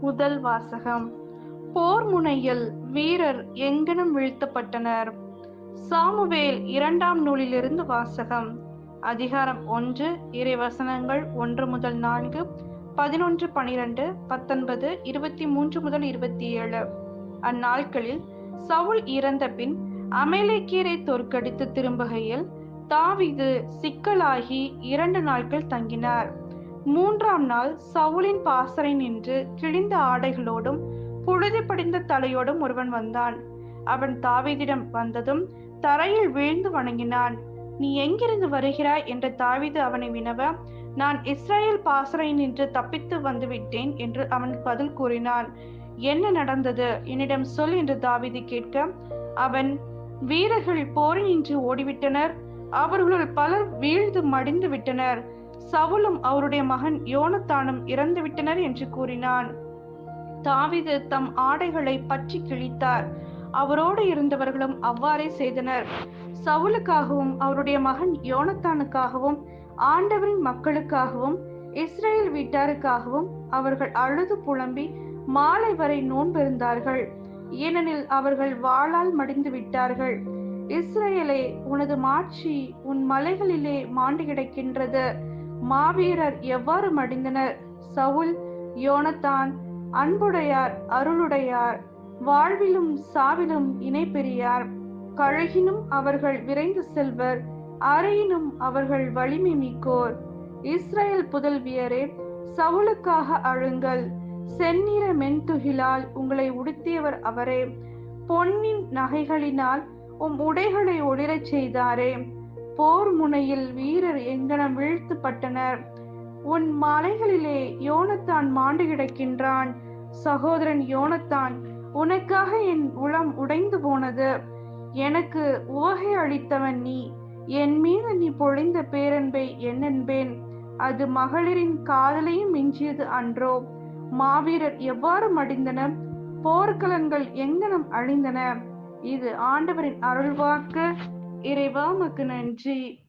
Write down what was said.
முதல் வாசகம். போர் முனையில் வீரர் எங்கனும் வீழ்த்தப்பட்டனர். சாமுவேல் இரண்டாம் நூலிலிருந்து வாசகம். அதிகாரம் ஒன்று இறைவசனங்கள் ஒன்று முதல் நான்கு பதினொன்று பனிரெண்டு பத்தொன்பது இருபத்தி மூன்று முதல் இருபத்தி ஏழு அந்நாட்களில் சவுல் இறந்த பின் அமேலேக்கீரை தோற்கடித்து திரும்புகையில் தாவீது சிக்கலாகி இரண்டு நாட்கள் தங்கினார். மூன்றாம் நாள் சவுலின் பாசறை நின்று கிழிந்த ஆடைகளோடும் புழுதி படிந்த தலையோடும் ஒருவன் வந்தான். அவன் தாவீதிடம் வந்ததும் தரையில் வீழ்ந்து வணங்கினான். நீ எங்கிருந்து வருகிறாய்? என்ற தாவீது அவனை வினவ நான் இஸ்ரேல் பாசறை நின்று தப்பித்து வந்துவிட்டேன் என்று அவன் பதில் கூறினான். என்ன நடந்தது? என்னிடம் சொல் என்று தாவீது கேட்க அவன் வீரர்கள் போரினின்று ஓடிவிட்டனர். அவர்களுள் பலர் வீழ்ந்து மடிந்து விட்டனர். சவுலும் அவருடைய மகன் யோனத்தானும் இறந்து விட்டனர் என்று கூறினான். தாவிது தம் ஆடைகளை பற்றி கிழித்தார். அவரோடு இருந்தவர்களும் அவ்வாறே செய்தனர். சவுலுக்காகவும் அவருடைய மகன் யோனத்தானுக்காகவும் ஆண்டவரின் மக்களுக்காகவும் இஸ்ரேல் வீட்டாருக்காகவும் அவர்கள் அழுது புலம்பி மாலை வரை நோன்பிருந்தார்கள். ஏனெனில் அவர்கள் வாளால் மடிந்து விட்டார்கள். இஸ்ரேலே உனது மாட்சி உன் மலைகளிலே மாண்டு கிடக்கின்றது. மாவீரர் எவ்வாறு மடிந்தனர்? சவுல் யோனத்தான் அன்புடையார் அருளுடையார் வாழ்விலும் சாவிலும் இணை பெரியார். கழகினும் அவர்கள் விரைந்து செல்வர் அறையினும் அவர்கள் வலிமை மிக்கோர். இஸ்ரேல் புதல்வியரே சவுலுக்காக அழுங்கள். செந்நிற மென்துகிலால் உங்களை உடுத்தியவர் அவரே. பொன்னின் நகைகளினால் உம் உடைகளை ஒளிரச் செய்தாரே. போர் முனையில் வீரர் எங்கனம் வீழ்த்துப்பட்டனர். உன் மலைகளிலே யோனத்தான் மாண்டு கிடக்கின்றான். சகோதரன் யோனத்தான் உனக்காக என் உளம் உடைந்து போனது. எனக்கு உவகை அளித்தவன் நீ. என் மீது நீ பொழிந்த பேரன்பை என்னென்பேன்? அது மகளிரின் காதலையும் மிஞ்சியது அன்றோ? மாவீரர் எவ்வாறு மடிந்தன போர்க்கலன்கள் எங்கனம் அழிந்தன? இது ஆண்டவரின் அருள்வாக்கு. இறைவா மக்கு நன்றி.